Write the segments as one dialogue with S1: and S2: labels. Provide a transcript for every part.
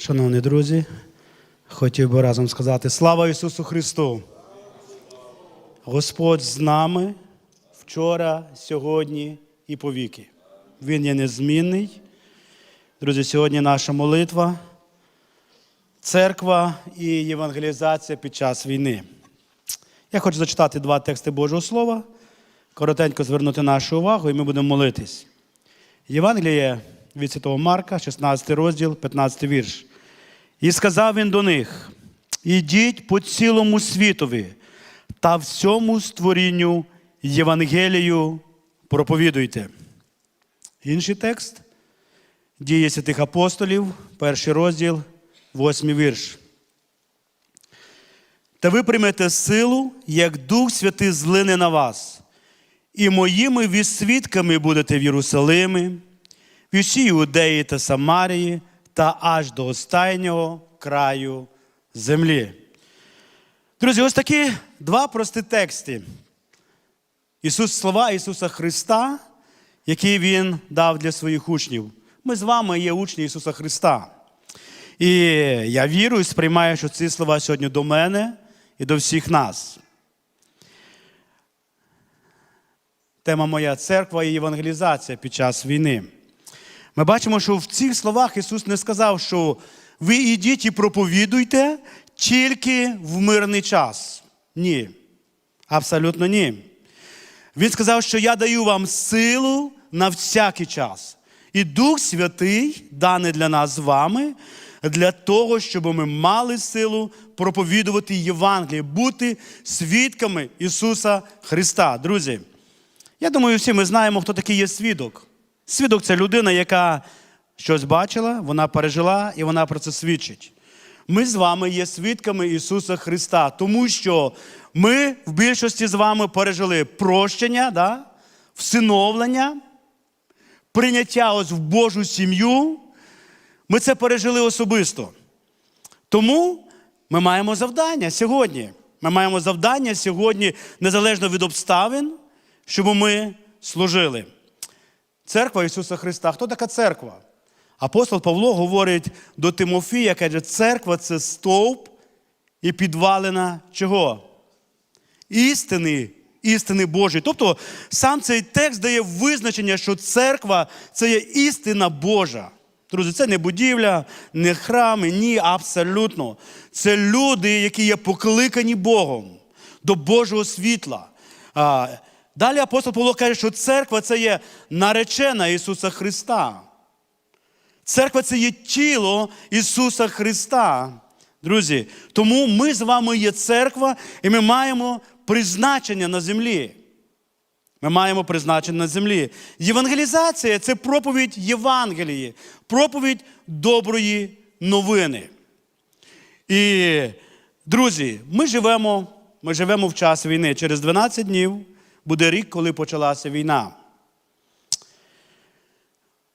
S1: Шановні друзі, хотів би разом сказати слава Ісусу Христу! Господь з нами вчора, сьогодні і повіки. Він є незмінний. Друзі, сьогодні наша молитва, церква і євангелізація під час війни. Я хочу зачитати два тексти Божого Слова, коротенько звернути нашу увагу, і ми будемо молитись. Євангеліє від Святого Марка, 16 розділ, 15 вірш. І сказав він до них: ідіть по цілому світові та всьому створінню Євангелію проповідуйте. Інший текст дії святих апостолів, перший розділ, восьмий вірш. Та ви приймете силу, як Дух Святий злине на вас, і моїми ви свідками будете в Єрусалимі, в усій Іудеї та Самарії та аж до останнього краю землі. Друзі, ось такі два прості тексти. Ісус, слова Ісуса Христа, які Він дав для своїх учнів. Ми з вами є учні Ісуса Христа. І я вірю і сприймаю, що ці слова сьогодні до мене і до всіх нас. Тема моя церква і євангелізація під час війни. Ми бачимо, що в цих словах Ісус не сказав, що ви ідіть і проповідуйте тільки в мирний час. Ні. Абсолютно ні. Він сказав, що я даю вам силу на всякий час. І Дух Святий даний для нас з вами, для того, щоб ми мали силу проповідувати Євангеліє, бути свідками Ісуса Христа. Друзі, я думаю, всі ми знаємо, хто такий є свідок. Свідок це людина, яка щось бачила, вона пережила і вона про це свідчить. Ми з вами є свідками Ісуса Христа, тому що ми в більшості з вами пережили прощення, да? всиновлення, прийняття ось в Божу сім'ю. Ми це пережили особисто. Тому ми маємо завдання сьогодні. Ми маємо завдання сьогодні, незалежно від обставин, щоб ми служили. Церква Ісуса Христа. Хто така церква? Апостол Павло говорить до Тимофія, каже, церква це стовп і підвалина чого? Істини, істини Божої. Тобто сам цей текст дає визначення, що церква це є істина Божа. Друзі, це не будівля, не храми, ні, абсолютно. Це люди, які є покликані Богом до Божого світла. Далі апостол Павло каже, що церква це є наречена Ісуса Христа. Церква це є тіло Ісуса Христа. Друзі, тому ми з вами є церква, і ми маємо призначення на землі. Ми маємо призначення на землі. Євангелізація це проповідь Євангелії, проповідь доброї новини. І, друзі, ми живемо, ми живемо в час війни. Через 12 днів буде рік, коли почалася війна.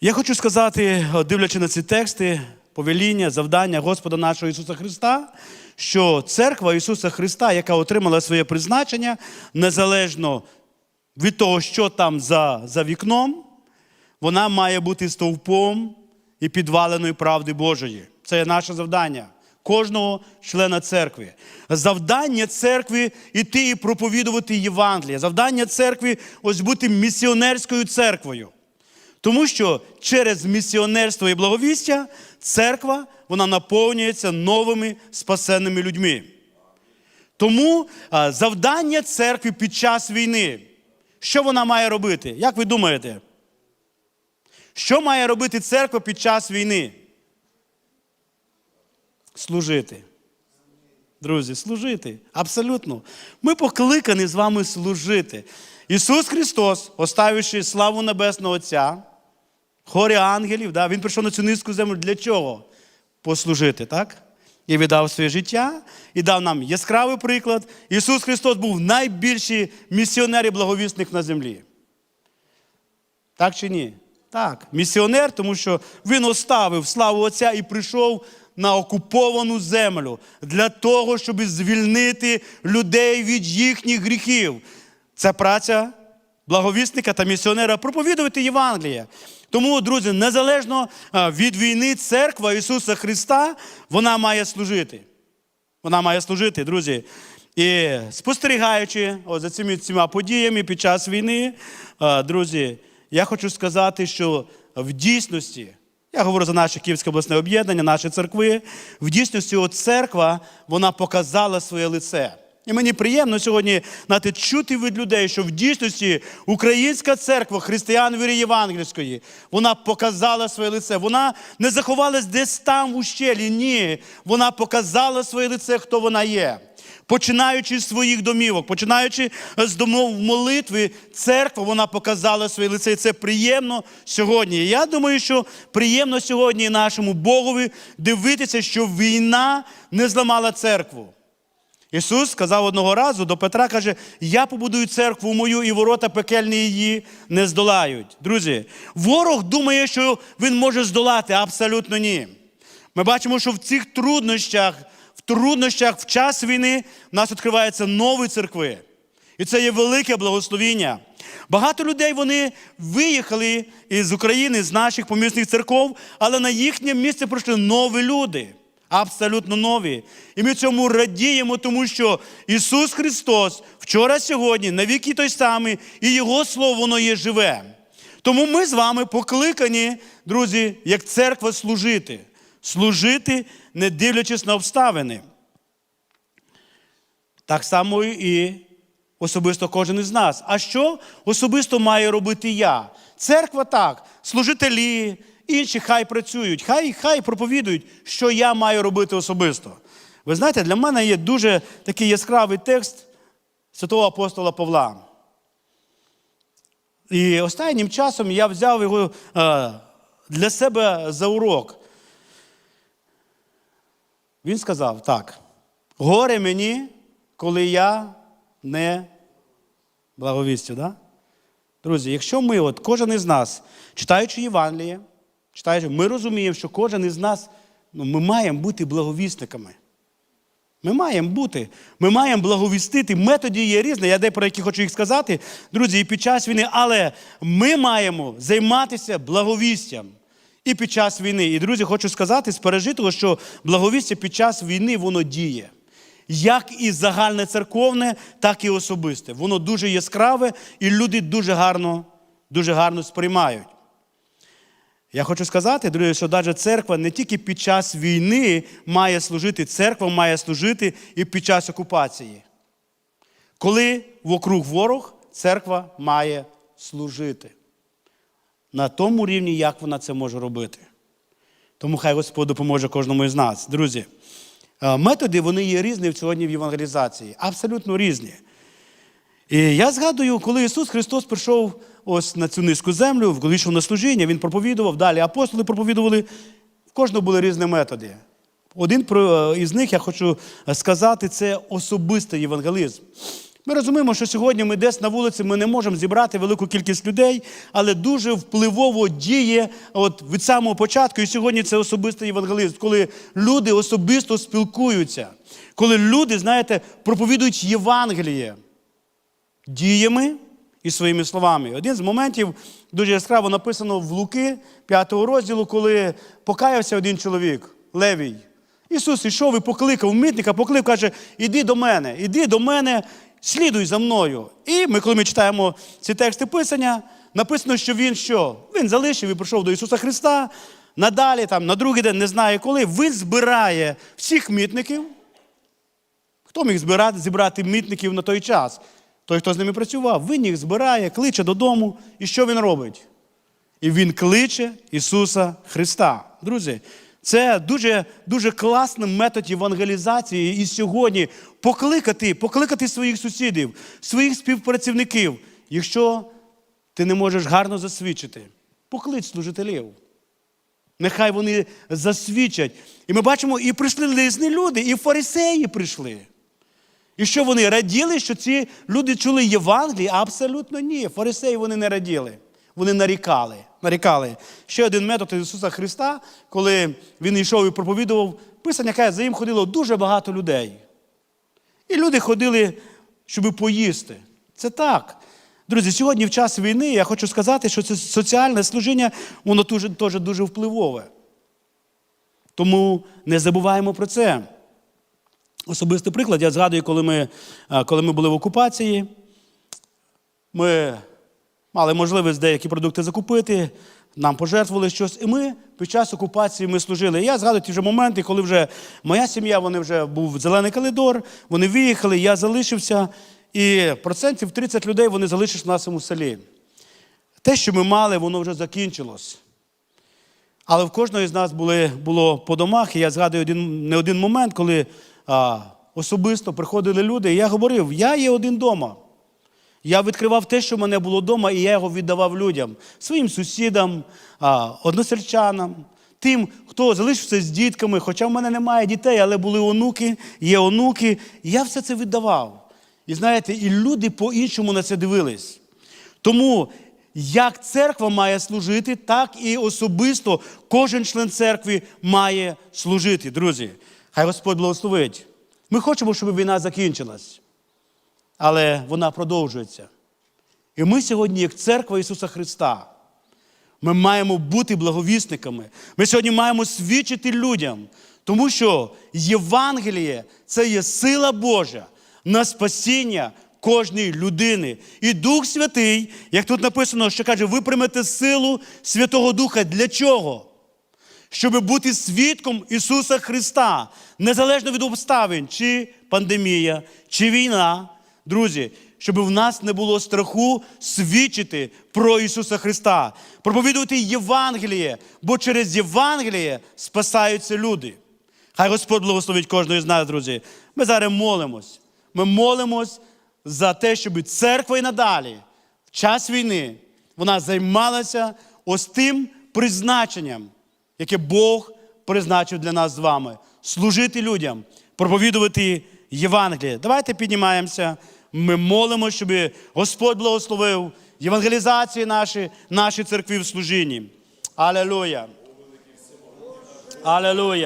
S1: Я хочу сказати, дивлячи на ці тексти, повеління, завдання Господа нашого Ісуса Христа, що церква Ісуса Христа, яка отримала своє призначення, незалежно від того, що там за, за вікном, вона має бути стовпом і підваленою правди Божої. Це є наше завдання. Кожного члена церкви. Завдання церкви іти і проповідувати Євангеліє. Завдання церкви ось бути місіонерською церквою. Тому що через місіонерство і благовістя церква вона наповнюється новими спасенними людьми. Тому завдання церкви під час війни, що вона має робити? Як ви думаєте? Що має робити церква під час війни? Служити. Друзі, служити. Абсолютно. Ми покликані з вами служити. Ісус Христос, оставивши славу Небесного Отця, хорі ангелів, да, Він прийшов на цю низьку землю для чого? Послужити, так? І віддав своє життя, і дав нам яскравий приклад. Ісус Христос був найбільший місіонер і благовісник на землі. Так чи ні? Так, місіонер, тому що він оставив славу Отця і прийшов на окуповану землю для того, щоб звільнити людей від їхніх гріхів. Це праця благовісника та місіонера проповідувати Євангеліє. Тому, друзі, незалежно від війни, церква Ісуса Христа, вона має служити. Вона має служити, друзі. І спостерігаючи от за цими цими подіями під час війни, друзі, я хочу сказати, що в дійсності, я говорю за наше Київське обласне об'єднання, наші церкви, в дійсності от церква вона показала своє лице. І мені приємно сьогодні знаєте, чути від людей, що в дійсності українська церква християн віри Євангельської, вона показала своє лице. Вона не заховалась десь там в ущелі. Ні, вона показала своє лице, хто вона є. Починаючи з своїх домівок, починаючи з домов молитви, церква вона показала своє лице. І це приємно сьогодні. Я думаю, що приємно сьогодні нашому Богові дивитися, що війна не зламала церкву. Ісус сказав одного разу до Петра, каже: Я побудую церкву мою, і ворота пекельні її не здолають. Друзі, ворог думає, що він може здолати. Абсолютно ні. Ми бачимо, що в цих труднощах, труднощах в час війни в нас відкриваються нові церкви. І це є велике благословіння. Багато людей вони виїхали із України, з наших помісних церков, але на їхнє місце прийшли нові люди. Абсолютно нові. І ми цьому радіємо, тому що Ісус Христос вчора, сьогодні, навіки той самий, і Його Слово воно є живе. Тому ми з вами покликані, друзі, як церква служити. Служити, не дивлячись на обставини. Так само і особисто кожен із нас. А що особисто має робити я? Церква так, служителі, інші хай працюють, хай хай проповідують, що я маю робити особисто. Ви знаєте, для мене є дуже такий яскравий текст святого апостола Павла. І останнім часом я взяв його е, для себе за урок. Він сказав так: горе мені, коли я не благовістю. Да? Друзі, якщо ми, от кожен із нас, читаючи Євангеліє, читаючи, ми розуміємо, що кожен із нас, ну, ми маємо бути благовісниками. Ми маємо бути, ми маємо благовістити. Методі є різні, я де про які хочу їх сказати, друзі, і під час війни, але ми маємо займатися благовістям і під час війни. І, друзі, хочу сказати з пережитого, що благовістя під час війни воно діє. Як і загальне церковне, так і особисте. Воно дуже яскраве, і люди дуже гарно, дуже гарно сприймають. Я хочу сказати, друзі, що навіть церква не тільки під час війни має служити, церква має служити і під час окупації. Коли вокруг ворог, церква має служити. На тому рівні, як вона це може робити. Тому хай Господь допоможе кожному із нас. Друзі, е, методи вони є різні сьогодні в євангелізації, абсолютно різні. І я згадую, коли Ісус Христос прийшов ось на цю низьку землю, коли йшов на служіння, Він проповідував, далі апостоли проповідували, в кожного були різні методи. Один із них я хочу сказати, це особистий євангелізм. Ми розуміємо, що сьогодні ми десь на вулиці ми не можемо зібрати велику кількість людей, але дуже впливово діє от від самого початку. І сьогодні це особистий євангелізм, коли люди особисто спілкуються, коли люди, знаєте, проповідують Євангеліє діями і своїми словами. Один з моментів дуже яскраво написано в Луки 5 розділу, коли покаявся один чоловік, Левій. Ісус ішов і покликав митника, покликав, каже: Іди до мене, іди до мене, слідуй за мною. І ми, коли ми читаємо ці тексти Писання, написано, що він що? Він залишив і прийшов до Ісуса Христа. Надалі, там, на другий день, не знаю коли, він збирає всіх митників. Хто міг збирати, зібрати митників на той час? Той, хто з ними працював, він їх збирає, кличе додому. І що він робить? І він кличе Ісуса Христа. Друзі, це дуже, дуже класний метод евангелізації. І сьогодні покликати, покликати своїх сусідів, своїх співпрацівників. Якщо ти не можеш гарно засвідчити, поклич служителів. Нехай вони засвідчать. І ми бачимо, і прийшли різні люди, і фарисеї прийшли. І що вони раділи, що ці люди чули Євангеліє? Абсолютно ні. Фарисеї вони не раділи. Вони нарікали. нарікали. Ще один метод Ісуса Христа, коли Він йшов і проповідував, Писання каже, за ним ходило дуже багато людей. І люди ходили, щоб поїсти. Це так. Друзі, сьогодні в час війни я хочу сказати, що це соціальне служіння, воно дуже, теж дуже впливове. Тому не забуваємо про це. Особистий приклад, я згадую, коли ми, коли ми були в окупації, ми мали можливість деякі продукти закупити, нам пожертвували щось. І ми під час окупації ми служили. І я згадую ті вже моменти, коли вже моя сім'я, вони вже був зелений коридор, вони виїхали, я залишився. І процентів 30 людей вони залишились в нашому селі. Те, що ми мали, воно вже закінчилось. Але в кожного з нас були, було по домах, і я згадую один, не один момент, коли а, особисто приходили люди, і я говорив: я є один дома. Я відкривав те, що в мене було вдома, і я його віддавав людям, своїм сусідам, односельчанам, тим, хто залишився з дітками, хоча в мене немає дітей, але були онуки, є онуки. Я все це віддавав. І знаєте, і люди по-іншому на це дивились. Тому як церква має служити, так і особисто кожен член церкви має служити. Друзі, хай Господь благословить. Ми хочемо, щоб війна закінчилась, але вона продовжується. І ми сьогодні, як церква Ісуса Христа, ми маємо бути благовісниками. Ми сьогодні маємо свідчити людям, тому що Євангеліє це є сила Божа на спасіння кожної людини. І Дух Святий, як тут написано, що каже, ви приймете силу Святого Духа. Для чого? Щоб бути свідком Ісуса Христа, незалежно від обставин, чи пандемія, чи війна, друзі, щоб в нас не було страху свідчити про Ісуса Христа, проповідувати Євангеліє, бо через Євангеліє спасаються люди. Хай Господь благословить кожного з нас, друзі. Ми зараз молимось. Ми молимось за те, щоб церква і надалі, в час війни, вона займалася ось тим призначенням, яке Бог призначив для нас з вами служити людям, проповідувати Євангеліє. Давайте піднімаємося. Ми молимо, щоб Господь благословив євангелізації наші, наші церкви в служінні. Алелуя! Алелуя!